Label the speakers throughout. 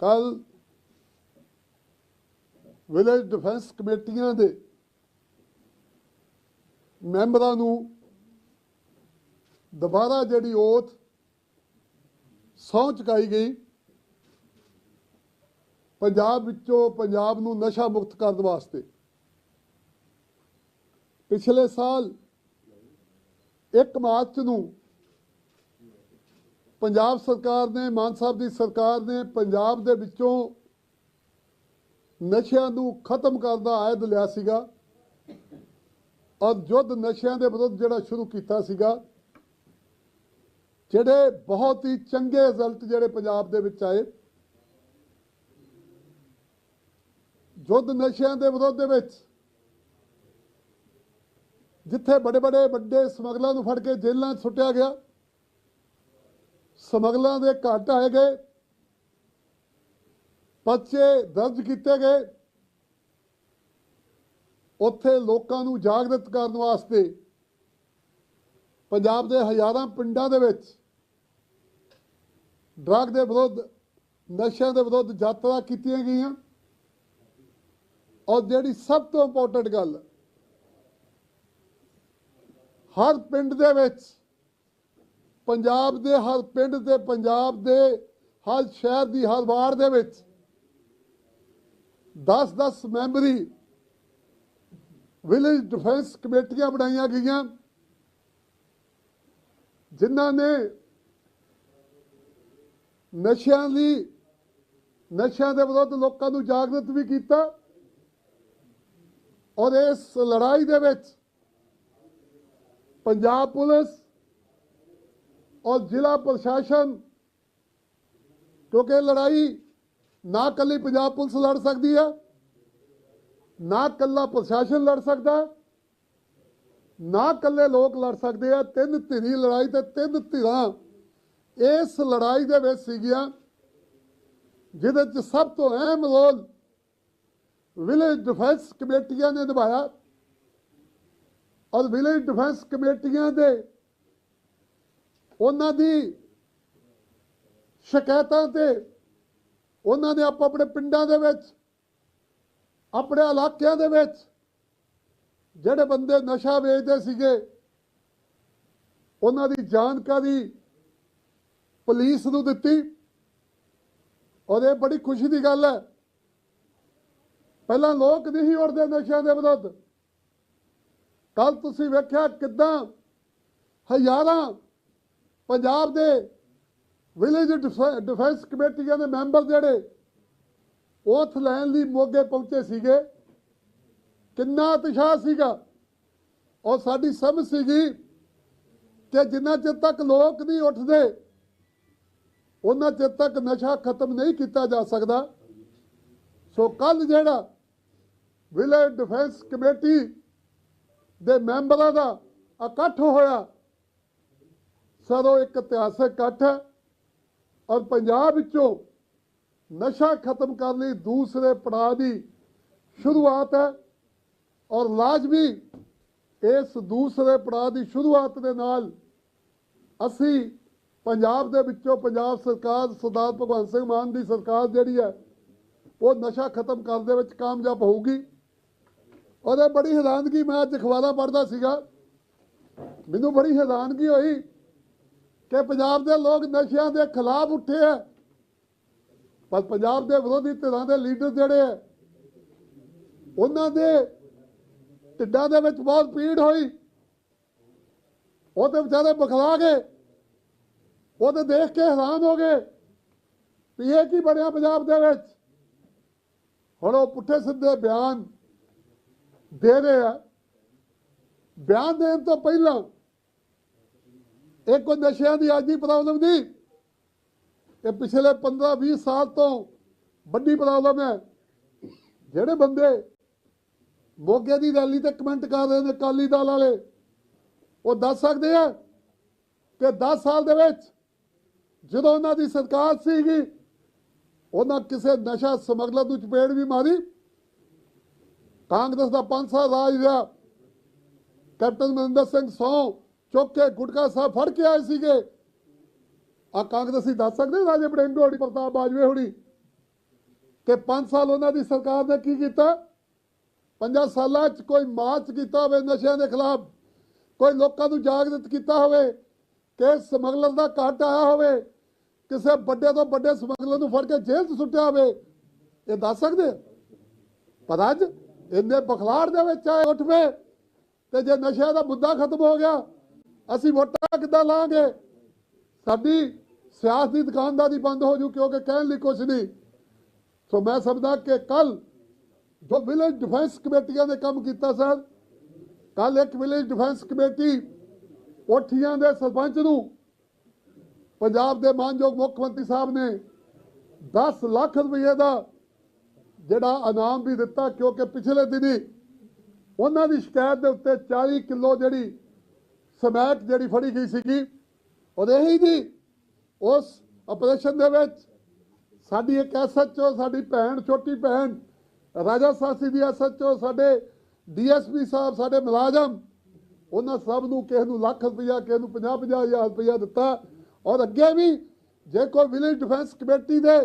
Speaker 1: ਕੱਲ village defence ਕਮੇਟੀਆਂ ਦੇ ਮੈਂਬਰਾਂ ਨੂੰ ਦੁਬਾਰਾ ਜਿਹੜੀ ਓਥ ਸਹੁੰ ਚੁਕਾਈ ਗਈ, ਪੰਜਾਬ ਵਿੱਚੋਂ ਪੰਜਾਬ ਨੂੰ ਨਸ਼ਾ ਮੁਕਤ ਕਰਨ ਵਾਸਤੇ। ਪਿਛਲੇ ਸਾਲ 1 ਮਾਰਚ ਨੂੰ ਪੰਜਾਬ ਸਰਕਾਰ ਨੇ, ਮਾਨ ਸਾਹਿਬ ਦੀ ਸਰਕਾਰ ਨੇ ਪੰਜਾਬ ਦੇ ਵਿੱਚੋਂ ਨਸ਼ਿਆਂ ਨੂੰ ਖਤਮ ਕਰਨ ਦਾ ਆਇਦ ਲਿਆ ਸੀਗਾ। ਔਰ ਯੁੱਧ ਨਸ਼ਿਆਂ ਦੇ ਵਿਰੁੱਧ ਜਿਹੜਾ ਸ਼ੁਰੂ ਕੀਤਾ ਸੀਗਾ। ਜਿਹੜੇ ਬਹੁਤ ਹੀ ਚੰਗੇ ਰਿਜ਼ਲਟ ਜਿਹੜੇ ਪੰਜਾਬ ਦੇ ਵਿੱਚ ਆਏ। ਯੁੱਧ ਨਸ਼ਿਆਂ ਦੇ ਵਿਰੁੱਧ ਦੇ ਵਿੱਚ ਜਿੱਥੇ ਬੜੇ ਬੜੇ ਵੱਡੇ ਸਮਗਲਰਾਂ ਨੂੰ ਫੜ ਕੇ ਜੇਲ੍ਹਾਂ 'ਚ ਸੁੱਟਿਆ ਗਿਆ। ਸਮਗਲਰਾਂ ਦੇ ਘੱਟ ਆਏ ਗਏ, ਪਰਚੇ ਦਰਜ ਕੀਤੇ ਗਏ। ਉੱਥੇ ਲੋਕਾਂ ਨੂੰ ਜਾਗਰਤ ਕਰਨ ਵਾਸਤੇ ਪੰਜਾਬ ਦੇ ਹਜ਼ਾਰਾਂ ਪਿੰਡਾਂ ਦੇ ਵਿੱਚ ਡਰੱਗ ਦੇ ਵਿਰੁੱਧ, ਨਸ਼ਿਆਂ ਦੇ ਵਿਰੁੱਧ ਯਾਤਰਾ ਕੀਤੀਆਂ ਗਈਆਂ। ਔਰ ਜਿਹੜੀ ਸਭ ਤੋਂ ਇੰਪੋਰਟੈਂਟ ਗੱਲ, ਹਰ ਪਿੰਡ ਦੇ ਵਿੱਚ ਪੰਜਾਬ ਦੇ ਹਰ ਪਿੰਡ ਤੇ ਪੰਜਾਬ ਦੇ ਹਰ ਸ਼ਹਿਰ ਦੀ ਹਰ ਵਾਰ ਦੇ ਵਿੱਚ 10-10 ਮੈਂਬਰੀ ਵਿਲੇਜ ਡਿਫੈਂਸ ਕਮੇਟੀਆਂ ਬਣਾਈਆਂ ਗਈਆਂ, ਜਿਨ੍ਹਾਂ ਨੇ ਨਸ਼ਿਆਂ ਦੀ, ਨਸ਼ਿਆਂ ਦੇ ਵਿਰੁੱਧ ਲੋਕਾਂ ਨੂੰ ਜਾਗਰਤ ਵੀ ਕੀਤਾ ਔਰ ਇਸ ਲੜਾਈ ਦੇ ਵਿੱਚ ਪੰਜਾਬ ਪੁਲਿਸ ਔਰ ਜ਼ਿਲ੍ਹਾ ਪ੍ਰਸ਼ਾਸਨ, ਕਿਉਂਕਿ ਲੜਾਈ ਨਾ ਕੱਲੀ ਪੰਜਾਬ ਪੁਲਿਸ ਲੜ ਸਕਦੀ ਹੈ, ਨਾ ਕੱਲਾ ਪ੍ਰਸ਼ਾਸਨ ਲੜ ਸਕਦਾ, ਨਾ ਕੱਲੇ ਲੋਕ ਲੜ ਸਕਦੇ ਆ, ਤਿੰਨ ਧਿਰੀ ਲੜਾਈ ਤੇ ਤਿੰਨ ਧਿਰਾਂ ਇਸ ਲੜਾਈ ਦੇ ਵਿੱਚ ਸੀਗੀਆਂ, ਜਿਹਦੇ ਚ ਸਭ ਤੋਂ ਅਹਿਮ ਰੋਲ ਵਿਲੇਜ ਡਿਫੈਂਸ ਕਮੇਟੀਆਂ ਨੇ ਨਿਭਾਇਆ। ਔਰ ਵਿਲੇਜ ਡਿਫੈਂਸ ਕਮੇਟੀਆਂ ਦੇ ਉਹਨਾਂ ਦੀ ਸ਼ਿਕਾਇਤਾਂ ਤੇ ਉਹਨਾਂ ਨੇ ਆਪ ਆਪਣੇ ਪਿੰਡਾਂ ਦੇ ਵਿੱਚ, ਆਪਣੇ ਇਲਾਕਿਆਂ ਦੇ ਵਿੱਚ ਜਿਹੜੇ ਬੰਦੇ ਨਸ਼ਾ ਵੇਚਦੇ ਸੀਗੇ, ਉਹਨਾਂ ਦੀ ਜਾਣਕਾਰੀ ਪੁਲਿਸ ਨੂੰ ਦਿੱਤੀ। ਔਰ ਇਹ ਬੜੀ ਖੁਸ਼ੀ ਦੀ ਗੱਲ ਹੈ, ਪਹਿਲਾਂ ਲੋਕ ਨਹੀਂ ਉੜਦੇ ਨਸ਼ਿਆਂ ਦੇ ਵਿਰੁੱਧ। ਕੱਲ ਤੁਸੀਂ ਵੇਖਿਆ ਕਿਦਾਂ ਹਜ਼ਾਰਾਂ ਪੰਜਾਬ ਦੇ ਵਿਲੇਜ ਡਿਫੈਂਸ ਕਮੇਟੀਆਂ ਦੇ ਮੈਂਬਰ ਜਿਹੜੇ, ਉਥ ਲੈਣ ਲਈ ਮੋਗੇ ਪਹੁੰਚੇ ਸੀਗੇ। ਕਿੰਨਾ ਉਤਸ਼ਾਹ ਸੀਗਾ। ਔਰ ਸਾਡੀ ਸਮਝ ਸੀਗੀ ਕਿ ਜਿੰਨਾ ਚਿਰ ਤੱਕ ਲੋਕ ਨਹੀਂ ਉੱਠਦੇ, ਉਹਨਾਂ ਚਿਰ ਤੱਕ ਨਸ਼ਾ ਖਤਮ ਨਹੀਂ ਕੀਤਾ ਜਾ ਸਕਦਾ। ਸੋ ਕੱਲ ਜਿਹੜਾ ਵਿਲੇਜ ਡਿਫੈਂਸ ਕਮੇਟੀ ਦੇ ਮੈਂਬਰਾਂ ਦਾ ਇਕੱਠ ਹੋਇਆ ਸਰ ਉਹ ਇੱਕ ਇਤਿਹਾਸਕ ਇਕੱਠ ਹੈ ਔਰ ਪੰਜਾਬ ਵਿੱਚੋਂ ਨਸ਼ਾ ਖਤਮ ਕਰਨ ਲਈ ਦੂਸਰੇ ਪੜਾਅ ਦੀ ਸ਼ੁਰੂਆਤ ਹੈ ਔਰ ਲਾਜ਼ਮੀ ਇਸ ਦੂਸਰੇ ਪੜਾਅ ਦੀ ਸ਼ੁਰੂਆਤ ਦੇ ਨਾਲ ਅਸੀਂ ਪੰਜਾਬ ਦੇ ਵਿੱਚੋਂ ਪੰਜਾਬ ਸਰਕਾਰ ਸਰਦਾਰ ਭਗਵੰਤ ਸਿੰਘ ਮਾਨ ਦੀ ਸਰਕਾਰ ਜਿਹੜੀ ਹੈ, ਉਹ ਨਸ਼ਾ ਖਤਮ ਕਰਨ ਦੇ ਵਿੱਚ ਕਾਮਯਾਬ ਹੋਊਗੀ। ਉਹਦੇ ਬੜੀ ਹੈਰਾਨਗੀ ਮੈਂ ਅੱਜ ਅਖਬਾਰਾਂ ਪੜ੍ਹਦਾ ਸੀਗਾ। ਮੈਨੂੰ ਬੜੀ ਹੈਰਾਨਗੀ ਹੋਈ ਕਿ ਪੰਜਾਬ ਦੇ ਲੋਕ ਨਸ਼ਿਆਂ ਦੇ ਖਿਲਾਫ ਉੱਠੇ ਆ। ਪਰ ਪੰਜਾਬ ਦੇ ਵਿਰੋਧੀ ਧਿਰਾਂ ਦੇ ਲੀਡਰ ਜਿਹੜੇ ਆ, ਉਹਨਾਂ ਦੇ ਢਿੱਡਾਂ ਦੇ ਵਿੱਚ ਬਹੁਤ ਪੀੜ ਹੋਈ। ਉਹ ਤੇ ਵਿਚਾਰੇ ਬਖਲਾ ਗਏ। ਉਹ ਤੇ ਦੇਖ ਕੇ ਹੈਰਾਨ ਹੋ ਗਏ ਵੀ ਇਹ ਕੀ ਬਣਿਆ ਪੰਜਾਬ ਦੇ ਵਿੱਚ। ਹੁਣ ਉਹ ਪੁੱਠੇ ਸਿੱਧੇ ਬਿਆਨ ਦੇ ਰਹੇ ਆ। ਬਿਆਨ ਦੇਣ ਤੋਂ ਪਹਿਲਾਂ ਇਹ ਕੋਈ ਨਸ਼ਿਆਂ ਦੀ ਅੱਜ ਦੀ ਪ੍ਰੋਬਲਮ ਨਹੀਂ। ਇਹ ਪਿਛਲੇ 15 20 ਸਾਲ ਤੋਂ ਵੱਡੀ ਪ੍ਰੋਬਲਮ ਹੈ। ਜਿਹੜੇ ਬੰਦੇ ਮੋਗੇ ਦੀ ਰੈਲੀ ਤੇ ਕਮੈਂਟ ਕਰ ਰਹੇ ਨੇ ਕਾਲੀ ਦਲ ਵਾਲੇ, ਉਹ ਦੱਸ ਸਕਦੇ ਆ ਕਿ 10 ਸਾਲ ਦੇ ਵਿੱਚ ਜਦੋਂ ਉਹਨਾਂ ਦੀ ਸਰਕਾਰ ਸੀਗੀ, ਉਹਨਾਂ ਕਿਸੇ ਨਸ਼ਾ ਸਮਗਲਰ ਨੂੰ ਚਪੇੜ ਵੀ ਮਾਰੀ। ਕਾਂਗਰਸ ਦਾ 5 ਸਾਲ ਰਾਜ ਰਿਹਾ। ਕੈਪਟਨ ਮਨਿੰਦਰ ਸਿੰਘ ਸੌ ਚੁੱਕ ਕੇ ਗੁਟਕਾ ਸਾਹਿਬ ਫੜ ਕੇ ਆਏ ਸੀਗੇ ਆ ਕਾਂਗਰਸੀ ਦੱਸ ਸਕਦੇ ਰਾਜੇ ਬੜਿੰਡੋ ਹੋਣੀ, ਪ੍ਰਤਾਪ ਬਾਜਵੇ ਹੋਣੀ, ਕਿ 5 ਸਾਲ ਉਹਨਾਂ ਦੀ ਸਰਕਾਰ ਨੇ ਕੀ ਕੀਤਾ ਪੰਜਾਂ ਸਾਲਾਂ 'ਚ ਕੋਈ ਮਾਰਚ ਕੀਤਾ ਹੋਵੇ ਨਸ਼ਿਆਂ ਦੇ ਖਿਲਾਫ, ਕੋਈ ਲੋਕਾਂ ਨੂੰ ਜਾਗਰਤ ਕੀਤਾ ਹੋਵੇ, ਕਿ ਸਮਗਲਰ ਦਾ ਘਾਟ ਆਇਆ ਹੋਵੇ, ਕਿਸੇ ਵੱਡੇ ਤੋਂ ਵੱਡੇ ਸਮਗਲਰ ਨੂੰ ਫੜ ਕੇ ਜੇਲ੍ਹ 'ਚ ਸੁੱਟਿਆ ਹੋਵੇ, ਇਹ ਦੱਸ ਸਕਦੇ ਆ? ਪਰ ਅੱਜ ਇੰਨੇ ਬਖਲਾੜ ਦੇ ਵਿੱਚ ਆਏ ਉੱਠ ਪਏ, ਤੇ ਜੇ ਨਸ਼ਿਆਂ ਦਾ ਮੁੱਦਾ ਖਤਮ ਹੋ ਗਿਆ ਅਸੀਂ ਵੋਟਾਂ ਕਿੱਦਾਂ ਲਾਂਗੇ? ਸਾਡੀ ਸਿਆਸਤ ਦੀ ਦੁਕਾਨਦਾਰੀ ਬੰਦ ਹੋ ਜੂ ਕਿਉਂਕਿ ਕਹਿਣ ਲਈ ਕੁਛ ਨਹੀਂ। ਸੋ ਮੈਂ ਸਮਝਦਾ ਕਿ ਕੱਲ ਜੋ ਵਿਲੇਜ ਡਿਫੈਂਸ ਕਮੇਟੀਆਂ ਨੇ ਕੰਮ ਕੀਤਾ, ਸਰ ਕੱਲ ਇੱਕ ਵਿਲੇਜ ਡਿਫੈਂਸ ਕਮੇਟੀ ਕੋਠੀਆਂ ਦੇ ਸਰਪੰਚ ਨੂੰ ਪੰਜਾਬ ਦੇ ਮਾਨਯੋਗ ਮੁੱਖ ਮੰਤਰੀ ਸਾਹਿਬ ਨੇ 10 ਲੱਖ ਰੁਪਏ ਦਾ ਜਿਹੜਾ ਇਨਾਮ ਵੀ ਦਿੱਤਾ ਕਿਉਂਕਿ ਪਿਛਲੇ ਦਿਨੀ ਉਹਨਾਂ ਦੀ ਸ਼ਿਕਾਇਤ ਦੇ ਉੱਤੇ 40 ਕਿਲੋ ਜਿਹੜੀ ਸਮੈਕ ਜਿਹੜੀ ਫੜੀ ਗਈ ਸੀਗੀ, ਉਹਦੇ ਹੀ ਜੀ ਉਸ ਆਪਰੇਸ਼ਨ ਦੇ ਵਿੱਚ ਸਾਡੀ ਇੱਕ ਐਸਐਚਓ ਸਾਡੀ ਭੈਣ, ਛੋਟੀ ਭੈਣ, ਰਾਜਾ ਸਾਸੀ ਦੀ ਐਸਐਚਓ ਸਾਡੇ ਡੀਐਸਪੀ ਸਾਹਿਬ, ਸਾਡੇ ਮੁਲਾਜ਼ਮ, ਉਹਨਾਂ ਸਭ ਨੂੰ ਕਿਸੇ ਨੂੰ ਲੱਖ ਰੁਪਇਆ ਕਿਸੇ ਨੂੰ 50 50 ਹਜ਼ਾਰ ਰੁਪਇਆ ਦਿੱਤਾ। ਔਰ ਅੱਗੇ ਵੀ ਜੇ ਕੋਈ ਵਿਲੇਜ ਡਿਫੈਂਸ ਕਮੇਟੀ ਦੇ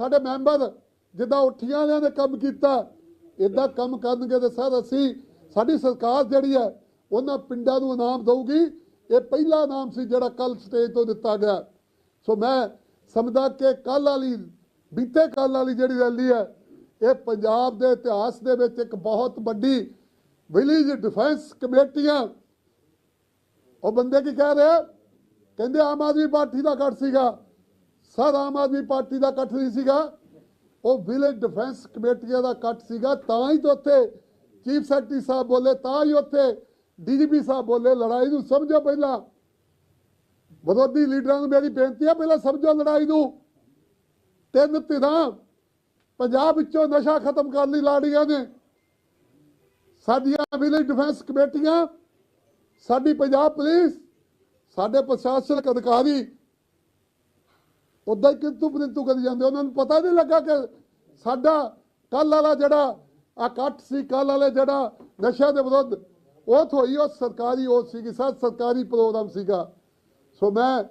Speaker 1: ਸਾਡੇ ਮੈਂਬਰ ਜਿੱਦਾਂ ਉੱਠੀਆਂ ਵਾਲਿਆਂ ਨੇ ਕੰਮ ਕੀਤਾ ਇਦਾਂ ਕੰਮ ਕਰਨਗੇ ਤੇ ਸਰ ਅਸੀਂ, ਸਾਡੀ ਸਰਕਾਰ ਜਿਹੜੀ ਹੈ ਉਹਨਾਂ ਪਿੰਡਾਂ ਨੂੰ ਇਨਾਮ ਦਊਗੀ। ਇਹ ਪਹਿਲਾ ਇਨਾਮ ਸੀ ਜਿਹੜਾ ਕੱਲ ਸਟੇਜ ਤੋਂ ਦਿੱਤਾ ਗਿਆ। ਸੋ ਮੈਂ ਸਮਝਦਾ ਕਿ ਕੱਲ ਵਾਲੀ, ਬੀਤੇ ਕੱਲ ਵਾਲੀ ਜਿਹੜੀ ਰੈਲੀ ਹੈ, ਇਹ ਪੰਜਾਬ ਦੇ ਇਤਿਹਾਸ ਦੇ ਵਿੱਚ ਇੱਕ ਬਹੁਤ ਵੱਡੀ ਵਿਲੇਜ ਡਿਫੈਂਸ ਕਮੇਟੀਆਂ ਉਹ ਬੰਦੇ ਕੀ ਕਹਿ ਰਹੇ ਕਹਿੰਦੇ ਆਮ ਆਦਮੀ ਪਾਰਟੀ ਦਾ ਇਕੱਠ ਸੀਗਾ। ਸਰ, ਆਮ ਆਦਮੀ ਪਾਰਟੀ ਦਾ ਇਕੱਠ ਨਹੀਂ ਸੀਗਾ। ਉਹ ਵਿਲੇਜ ਡਿਫੈਂਸ ਕਮੇਟੀਆਂ ਦਾ ਇਕੱਠ ਸੀਗਾ। ਤਾਂ ਹੀ ਤਾਂ ਉੱਥੇ ਚੀਫ ਸੈਕਟਰੀ ਸਾਹਿਬ ਬੋਲੇ, ਤਾਂ ਹੀ ਉੱਥੇ ਡੀਜੀਪੀ ਸਾਹਿਬ ਬੋਲੇ, ਲੜਾਈ ਨੂੰ ਸਮਝੋ ਪਹਿਲਾਂ। ਵਿਰੋਧੀ ਲੀਡਰਾਂ ਨੂੰ ਮੇਰੀ ਬੇਨਤੀ ਹੈ ਪਹਿਲਾਂ ਸਮਝੋ ਲੜਾਈ ਨੂੰ। ਤਿੰਨ ਧਿਰਾਂ, ਪੰਜਾਬ ਵਿੱਚੋਂ ਨਸ਼ਾ ਖਤਮ ਕਰਨ ਲਈ ਲਾੜੀਆਂ ਨੇ। ਸਾਡੀਆਂ ਵਿਲੇਜ ਡਿਫੈਂਸ ਕਮੇਟੀਆਂ, ਸਾਡੀ ਪੰਜਾਬ ਪੁਲਿਸ, ਸਾਡੇ ਪ੍ਰਸ਼ਾਸਨਿਕ ਅਧਿਕਾਰੀ। ਉਦਾਂ ਹੀ ਕਿੰਤੂ ਪਰੰਤੂ ਕਰੀ ਜਾਂਦੇ ਉਹਨਾਂ ਨੂੰ ਪਤਾ ਨਹੀਂ ਲੱਗਾ ਕਿ ਸਾਡਾ ਕੱਲ ਵਾਲਾ ਜਿਹੜਾ ਇਕੱਠ ਸੀ ਕੱਲ ਵਾਲੇ ਜਿਹੜਾ ਨਸ਼ਾ ਦੇ ਵਿਰੁੱਧ ਉਹ ਹੋਈ ਉਹ ਸਰਕਾਰੀ ਉਹ ਸੀਗੀ, ਸਰ, ਸਰਕਾਰੀ ਪ੍ਰੋਗਰਾਮ ਸੀਗਾ। ਸੋ ਮੈਂ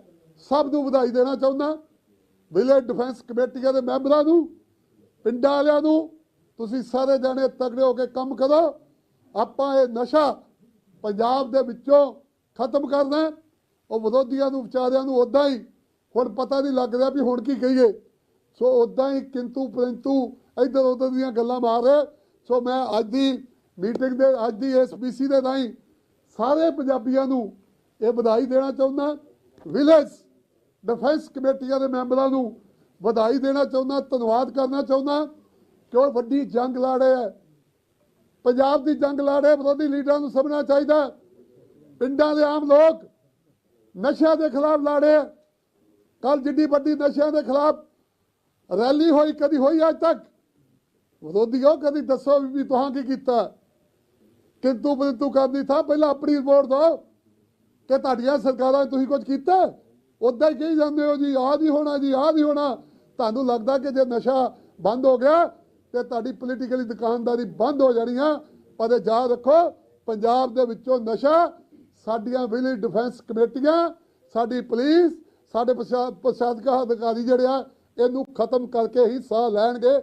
Speaker 1: ਸਭ ਨੂੰ ਵਧਾਈ ਦੇਣਾ ਚਾਹੁੰਦਾ। ਵਿਲੇਜ ਡਿਫੈਂਸ ਕਮੇਟੀਆਂ ਦੇ ਮੈਂਬਰਾਂ ਨੂੰ, ਪਿੰਡਾਂ ਵਾਲਿਆਂ ਨੂੰ, ਤੁਸੀਂ ਸਾਰੇ ਜਾਣੇ ਤਗੜੇ ਹੋ ਕੇ ਕੰਮ ਕਰੋ। ਆਪਾਂ ਇਹ ਨਸ਼ਾ ਪੰਜਾਬ ਦੇ ਵਿੱਚੋਂ ਖਤਮ ਕਰਨਾ ਉਹ ਵਿਰੋਧੀਆਂ ਨੂੰ, ਵਿਚਾਰਿਆਂ ਨੂੰ ਉਦਾਂ ਹੀ ਹੁਣ ਪਤਾ ਨਹੀਂ ਲੱਗ ਰਿਹਾ ਵੀ ਹੁਣ ਕੀ ਕਹੀਏ। ਸੋ ਉਦਾਂ ਹੀ ਕਿੰਤੂ ਪਰੰਤੂ ਇੱਧਰ ਉੱਧਰ ਦੀਆਂ ਗੱਲਾਂ ਮਾਰ ਰਹੇ। ਸੋ ਮੈਂ ਅੱਜ ਦੀ ਮੀਟਿੰਗ ਦੇ ਅੱਜ ਦੀ ਐਸਪੀਸੀ ਦੇ ਰਾਹੀਂ ਸਾਰੇ ਪੰਜਾਬੀਆਂ ਨੂੰ ਇਹ ਵਧਾਈ ਦੇਣਾ ਚਾਹੁੰਦਾ, ਵਿਲੇਜ ਡਿਫੈਂਸ ਕਮੇਟੀਆਂ ਦੇ ਮੈਂਬਰਾਂ ਨੂੰ ਵਧਾਈ ਦੇਣਾ ਚਾਹੁੰਦਾ, ਧੰਨਵਾਦ ਕਰਨਾ ਚਾਹੁੰਦਾ। ਕਿ ਉਹ ਵੱਡੀ ਜੰਗ ਲੜ ਰਹੇ ਹੈ? ਪੰਜਾਬ ਦੀ ਜੰਗ ਲੜ ਵਿਰੋਧੀ ਲੀਡਰਾਂ ਨੂੰ ਸਮਝਣਾ ਚਾਹੀਦਾ। ਪਿੰਡਾਂ ਦੇ ਆਮ ਲੋਕ ਨਸ਼ਿਆਂ ਦੇ ਖਿਲਾਫ ਲੜੇ ਕੱਲ ਜਿੱਡੀ ਵੱਡੀ ਨਸ਼ਿਆਂ ਦੇ ਖਿਲਾਫ ਰੈਲੀ ਹੋਈ, ਕਦੀ ਹੋਈ ਅੱਜ ਤੱਕ? ਵਿਰੋਧੀਓ, ਕਦੀ ਦੱਸੋ ਵੀ ਤੁਹਾਂ ਕੀ ਕੀਤਾ? ਕਿੰਤੂ ਪਰੰਤੂ ਕਰਨੀ ਥਾ ਪਹਿਲਾਂ ਆਪਣੀ ਰਿਪੋਰਟ ਦਿਓ। ਕਿ ਤੁਹਾਡੀਆਂ ਸਰਕਾਰਾਂ ਤੁਸੀਂ ਕੁਝ ਕੀਤਾ? ਉਦਾਂ ਹੀ ਕਹੀ ਜਾਂਦੇ ਹੋ ਜੀ, ਆਹ ਨਹੀਂ ਹੋਣਾ ਜੀ, ਆਹ ਨਹੀਂ ਹੋਣਾ। ਤੁਹਾਨੂੰ ਲੱਗਦਾ ਕਿ ਜੇ ਨਸ਼ਾ ਬੰਦ ਹੋ ਗਿਆ, ਤੇ ਤੁਹਾਡੀ ਪੋਲੀਟੀਕਲੀ ਦੁਕਾਨਦਾਰੀ ਬੰਦ ਹੋ ਜਾਣੀ ਆ। ਪਰ ਯਾਦ ਰੱਖੋ, ਪੰਜਾਬ ਦੇ ਵਿੱਚੋਂ ਨਸ਼ਾ ਸਾਡੀਆਂ ਵਿਲੇਜ ਡਿਫੈਂਸ ਕਮੇਟੀਆਂ, ਸਾਡੀ ਪੁਲਿਸ, ਸਾਡੇ ਪ੍ਰਸ਼ਾ- ਪ੍ਰਸ਼ਾਸਕ ਅਧਿਕਾਰੀ ਜਿਹੜੇ ਆ, ਇਹਨੂੰ ਖਤਮ ਕਰਕੇ ਹੀ ਸਾਹ ਲੈਣਗੇ।